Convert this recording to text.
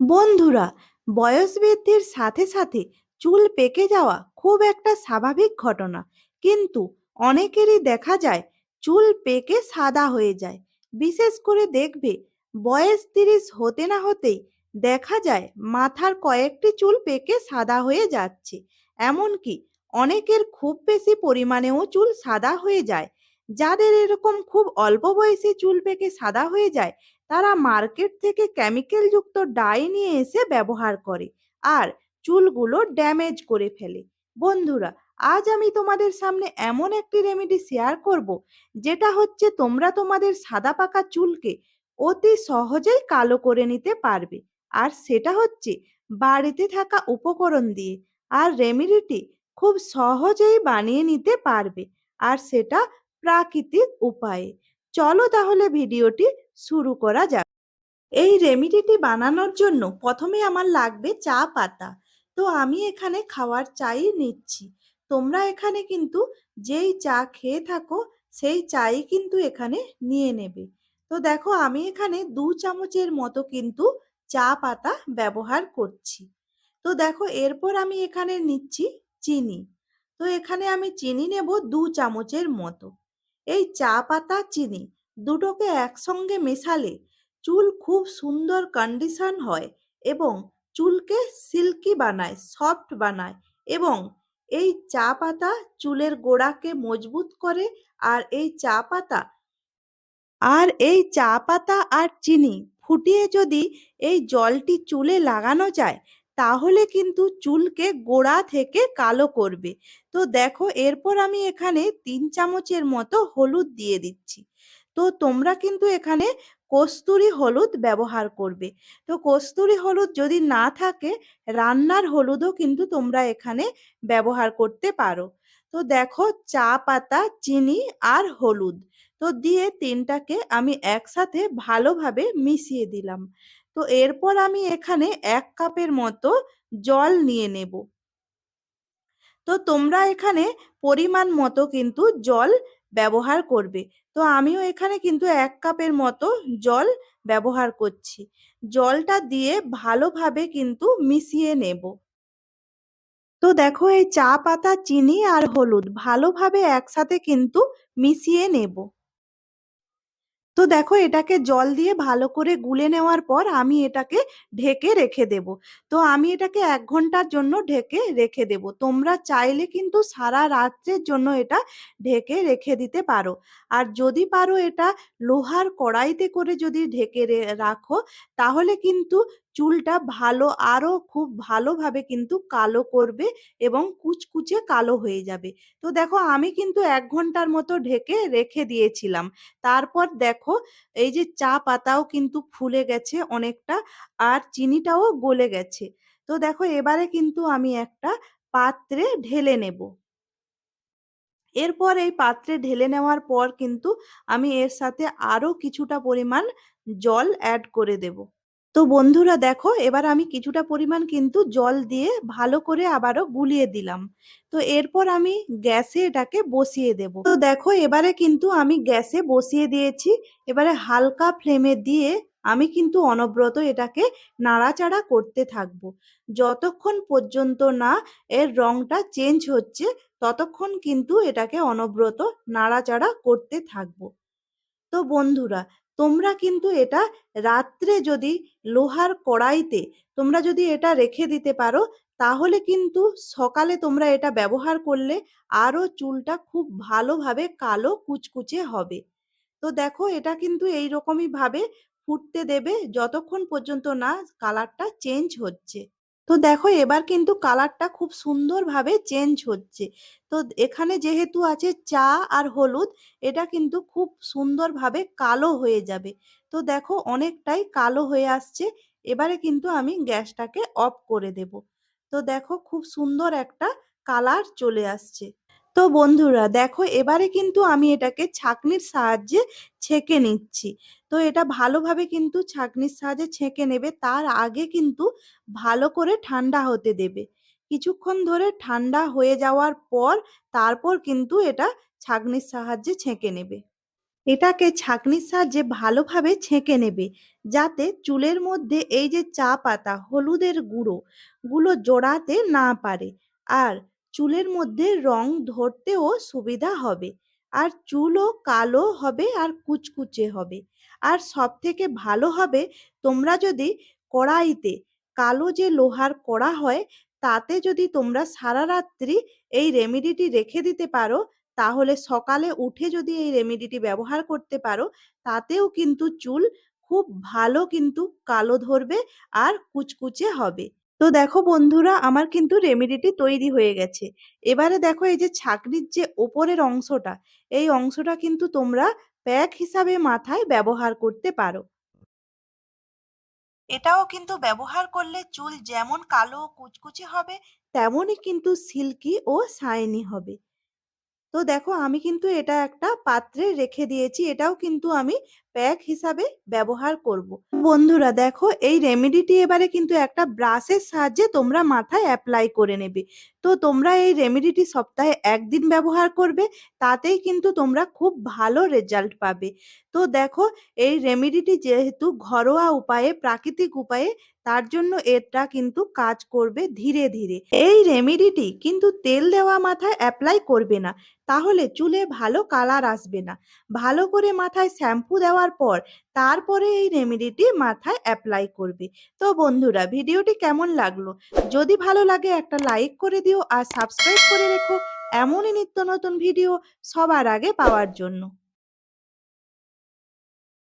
বন্ধুরা বয়স বৃদ্ধির সাথে সাথে চুল পেকে যাওয়া খুব একটা স্বাভাবিক ঘটনা। কিন্তু অনেকেরই দেখা যায় চুল পেকে সাদা হয়ে যায়। বিশেষ করে দেখবে বয়স তিরিশ হতে না হতেই দেখা যায় মাথার কয়েকটি চুল পেকে সাদা হয়ে যাচ্ছে। এমনকি অনেকের খুব বেশি পরিমাণেও চুল সাদা হয়ে যায়। যাদের এরকম খুব অল্প বয়সে চুল পেকে সাদা হয়ে যায় তারা মার্কেট থেকে কেমিক্যালযুক্ত ডাই নিয়ে এসে ব্যবহার করে আর চুলগুলো ড্যামেজ করে ফেলে। বন্ধুরা, আজ আমি তোমাদের সামনে এমন একটি রেমেডি শেয়ার করব, যেটা হচ্ছে তোমরা তোমাদের সাদা পাকা চুলকে অতি সহজেই কালো করে নিতে পারবে। আর সেটা হচ্ছে বাড়িতে থাকা উপকরণ দিয়ে। আর রেমেডিটি খুব সহজেই বানিয়ে নিতে পারবে। আর সেটা প্রাকৃতিক উপায়ে। চলো তাহলে ভিডিওটি শুরু করা যাক। এই রেমিডিটি বানানোর জন্য প্রথমে আমার লাগবে চা পাতা। তো আমি এখানে খাওয়ার চাই নিচ্ছি। তোমরা এখানে কিন্তু যেই চা খেয়ে থাকো, সেই চাই কিন্তু এখানে নিয়ে নেবে। তো দেখো আমি এখানে দু চামচের মতো কিন্তু চা পাতা ব্যবহার করছি। তো দেখো এরপর আমি এখানে নিচ্ছি চিনি। তো এখানে আমি চিনি নেব দু চামচের মতো। এই চা পাতা, চিনি দুটোকে একসঙ্গে মেশালে চুল খুব সুন্দর কন্ডিশন হয় এবং চুলকে সিল্কি বানায় সফট বানায় এবং এই চা পাতা চুলের গোড়াকে মজবুত করে আর এই চা পাতা আর এই চা পাতা আর চিনি ফুটিয়ে যদি এই জলটি চুলে লাগানো যায় তাহলে কিন্তু চুলকে গোড়া থেকে কালো করবে। তো দেখো, এরপর আমি এখানে তিন চামচের মতো হলুদ দিয়ে দিচ্ছি। তো তোমরা কিন্তু এখানে কস্তুরি হলুদ ব্যবহার করবে। তো কস্তুরি হলুদ যদি না থাকে, রান্নার হলুদও কিন্তু তোমরা এখানে ব্যবহার করতে পারো। তো দেখো, চা, পাতা, চিনি আর হলুদ। তো দিয়ে তিনটাকে আমি একসাথে ভালোভাবে মিশিয়ে দিলাম। তো এরপর আমি এখানে এক কাপের মতো জল নিয়ে নেব। তো তোমরা এখানে পরিমাণ মতো কিন্তু জল ব্যবহার করবে। তো আমিও এখানে কিন্তু এক কাপের মতো জল ব্যবহার করছি। জলটা দিয়ে ভালোভাবে কিন্তু মিশিয়ে নেব। তো দেখো এই চা পাতা, চিনি আর হলুদ ভালোভাবে একসাথে কিন্তু মিশিয়ে নেব। তো দেখো এটাকে জল দিয়ে ভালো করে গুলে নেওয়ার পর আমি এটাকে ঢেকে রেখে দেব। তো আমি এটাকে এক ঘণ্টার জন্য ঢেকে রেখে দেব। তোমরা চাইলে কিন্তু সারা রাত্রের জন্য এটা ঢেকে রেখে দিতে পারো। আর যদি পারো এটা লোহার কড়াইতে করে যদি ঢেকে রাখো, তাহলে কিন্তু চুলটা ভালো, আরও খুব ভালোভাবে কিন্তু কালো করবে এবং কুচকুচে কালো হয়ে যাবে। তো দেখো, আমি কিন্তু এক ঘণ্টার মতো ঢেকে রেখে দিয়েছিলাম। তারপর দেখো, এই যে চা পাতাও কিন্তু ফুলে গেছে অনেকটা আর চিনিটাও গলে গেছে। তো দেখো, এবারে কিন্তু আমি একটা পাত্রে ঢেলে নেব। এরপর এই পাত্রে ঢেলে নেওয়ার পর কিন্তু আমি এর সাথে আরও কিছুটা পরিমাণ জল অ্যাড করে দেব। তো বন্ধুরা দেখো, এবার আমি কিছুটা পরিমাণ কিন্তু জল দিয়ে ভালো করে আবারও গুলিয়ে দিলাম। তো এরপর আমি গ্যাসে এটাকে বসিয়ে দেব। তো দেখো, এবারে কিন্তু আমি গ্যাসে বসিয়ে দিয়েছি। এবারে হালকা ফ্লেমে দিয়ে আমি কিন্তু অনবরত এটাকে নাড়াচাড়া করতে থাকব। যতক্ষণ পর্যন্ত না এর রংটা চেঞ্জ হচ্ছে, ততক্ষণ কিন্তু এটাকে অনবরত নাড়াচাড়া করতে থাকব। তো বন্ধুরা তোমরা কিন্তু এটা রাত্রে যদি লোহার কড়াইতে তোমরা যদি এটা রেখে দিতে পারো, তাহলে কিন্তু সকালে তোমরা এটা ব্যবহার করলে আরও চুলটা খুব ভালোভাবে কালো কুচকুচে হবে। তো দেখো এটা কিন্তু এই রকমই ভাবে ফুটতে দেবে, যতক্ষণ পর্যন্ত না কালারটা চেঞ্জ হচ্ছে। তো দেখো এবার কিন্তু কালারটা খুব সুন্দরভাবে চেঞ্জ হচ্ছে। তো এখানে যেহেতু আছে চা আর হলুদ, এটা কিন্তু খুব সুন্দরভাবে কালো হয়ে যাবে। তো দেখো অনেকটাই কালো হয়ে আসছে, এবারে কিন্তু আমি গ্যাসটাকে অফ করে দেব। তো দেখো খুব সুন্দর একটা কালার চলে আসছে। তো বন্ধুরা দেখো এবারে কিন্তু আমি এটাকে ছাঁকনির সাহায্যে ছেঁকে নিচ্ছি। তো এটা ভালোভাবে কিন্তু ছাঁকনির সাহায্যে ছেঁকে নেবে, তার আগে কিন্তু ভালো করে ঠান্ডা হতে দেবে। কিছুক্ষণ ধরে ঠান্ডা হয়ে যাওয়ার পর তারপর কিন্তু এটা ছাঁকনির সাহায্যে ছেঁকে নেবে। এটাকে ছাঁকনির সাহায্যে ভালোভাবে ছেঁকে নেবে, যাতে চুলের মধ্যে এই যে চা পাতা, হলুদের গুঁড়ো, গুলো জোড়াতে না পারে। আর চুলের মধ্যে রং ধরতেও সুবিধা হবে। আর চুলও কালো হবে আর কুচকুচে হবে। আর সব থেকে ভালো হবে, তোমরা যদি কড়াইতে কালো যে লোহার কড়া হয়, তাতে যদি তোমরা সারা রাত্রি এই রেমেডিটি রেখে দিতে পারো, তাহলে সকালে উঠে যদি এই রেমেডিটি ব্যবহার করতে পারো, তাতেও কিন্তু চুল খুব ভালো কিন্তু কালো ধরবে আর কুচকুচে হবে। তো দেখো বন্ধুরা, আমার কিন্তু রেমেডিটি তৈরি হয়ে গেছে। এবারে দেখো এই যে ছাকরির যে ওপরের অংশটা, এই অংশটা কিন্তু তোমরা প্যাক হিসাবে মাথায় ব্যবহার করতে পারো। এটাও কিন্তু ব্যবহার করলে চুল যেমন কালো কুচকুচে হবে, তেমনই কিন্তু সিল্কি ও শাইনি হবে। তো দেখো আমি কিন্তু এটা একটা পাত্রে রেখে দিয়েছি, এটাও কিন্তু আমি প্যাক হিসাবে ব্যবহার করব। বন্ধুরা দেখো এই রেমেডিটি এবারে কিন্তু একটা ব্রাশের সাহায্যে তোমরা মাথায় অ্যাপ্লাই করে নেবে তো তোমরা এই রেমেডিটি সপ্তাহে একদিন ব্যবহার করবে, তাতেই কিন্তু তোমরা খুব ভালো রেজাল্ট পাবে তো দেখো এই রেমেডিটি যেহেতু ঘরোয়া উপায়ে, প্রাকৃতিক উপায়ে তার জন্য এটা কিন্তু কাজ করবে ধীরে ধীরে। এই রেমেডিটি কিন্তু তেল দেওয়া মাথায় অ্যাপ্লাই করবে না। তাহলে চুলে ভালো কালার আসবে না। ভালো করে মাথায় শ্যাম্পু দেওয়ার পর তারপরে এই রেমেডিটি মাথায় অ্যাপ্লাই করবে। তো বন্ধুরা, ভিডিওটি কেমন লাগল? যদি ভালো লাগে একটা লাইক করে দিও আর সাবস্ক্রাইব করে রেখো। এমনই নিত্য নতুন ভিডিও সবার আগে পাওয়ার জন্য।